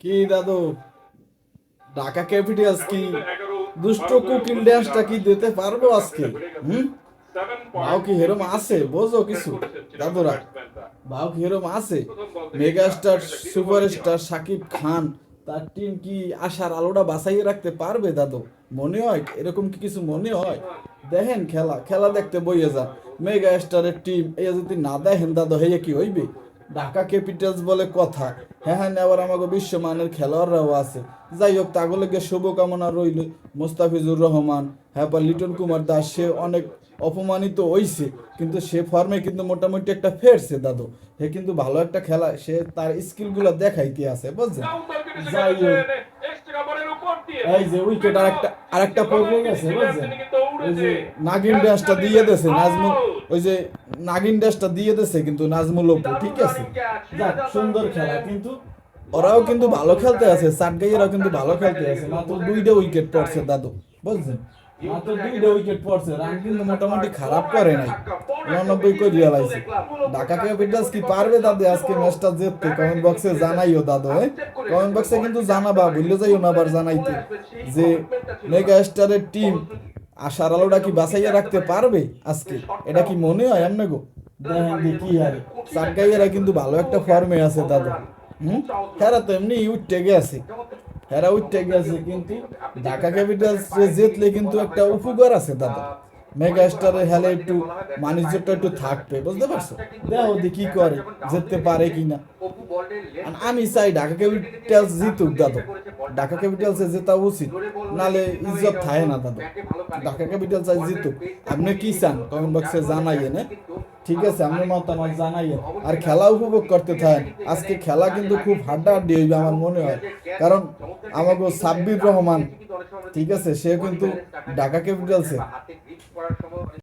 কি দাদু? ঢাকা ক্যাপিটালস কি? দুষ্ট কুকিং ড্যান্সটা কি দিতে পারব আজকে? হুম? ভাও কি হেরম আছে? বোঝো কিছু। দাদুরা ভাও কি হেরম আছে? মেগাস্টার সুপারস্টার সাকিব খান তার টিম কি আশার আলোটা বাঁচাইয়ে রাখতে পারবে দাদু? মনে হয় এরকম কি কিছু মনে হয়? দেখেন খেলা খেলা দেখতে বইয়ে যান মেগা স্টারের টিম এই যদি না দেখেন দাদু হইয়ে কি হইবে? ঢাকা ক্যাপিটালস বলে কথা। হ্যাঁ হ্যাঁ আবার আমাকে বিশ্বমানের খেলোয়াড়রাও আছে। যাই হোক তাগুলোকে শুভকামনা রইল মোস্তাফিজুর রহমান। হ্যাঁ বা লিটন কুমার দাস সে অনেক অপমানিত হইছে কিন্তু সে ফর্মে কিন্তু মোটামুটি একটা ফেরছে দাদু। হে কিন্তু ভালো একটা খেলা সে তার স্কিলগুলো দেখাইতে আছে বুঝছেন? যাই হোক। এই যে উইকেট আরেকটা আরেকটা পড়ে গেছে বুঝছেন? ওই যে নাগিন ড্যাশটা দিয়ে দেছে নাজমুল ওই যে নাগিন ড্যাশটা দিয়ে দেছে কিন্তু নাজমুল অপু ঠিক আছে? যাক সুন্দর খেলা কিন্তু ওরাও কিন্তু ভালো খেলতে আছে সাতগাইয়েরাও কিন্তু ভালো খেলতে আছে মাত্র দুইটা উইকেট পড়ছে দাদু বুঝছেন? মাত্র দুইটা উইকেট পড়ছে রান কিন্তু মোটামুটি খারাপ করে নাই। উননব্বই করে রিয়ালাইছে ঢাকা ক্যাপিটালস কি পারবে দাদু আজকে ম্যাচটা জিততে কমেন্ট বক্সে জানাইও দাদু হ্যাঁ? কমেন্ট বক্সে কিন্তু জানাবা ভুলে যাইও না আবার জানাইতে যে মেগা স্টারের টিম আশার আলোটা কি বাঁচাইয়া রাখতে পারবে আজকে? এটা কি মনে হয় এমনি গো? দেখেন দি কি হারে সাতগাইয়েরা কিন্তু ভালো একটা ফর্মে আছে দাদা হুম? হেরা তো এমনি উঠতে গেছে। হেরা উঠতে গেছে কিন্তু ঢাকা ক্যাপিটালস জিতলে কিন্তু একটা উপকার আছে দাদা। মেগা স্টারের হেলে একটু বাণিজ্যটা একটু থাকবে বুঝতে পারছ? দেখো দি কি করে জিততে পারে কিনা। আমি চাই ঢাকা ক্যাপিটালস জিতুক দাদু। ঢাকা ক্যাপিটালসে জেতা উচিত, নালে ইজ্জত থাকে না দাদু ঢাকা ক্যাপিটাল চাই জিতুক। আপনি কি চান? কমেন্ট বক্সে জানাইয়েন হ্যাঁ? ঠিক আছে আপনার মতামত জানাইয়েন আর খেলা উপভোগ করতে থাকেন। আজকে খেলা কিন্তু খুব হাড্ডাহাড্ডি হইবে আমার মনে হয়। কারণ আমাকে সাব্বির রহমান, ঠিক আছে সে কিন্তু ঢাকা ক্যাপিটালসে।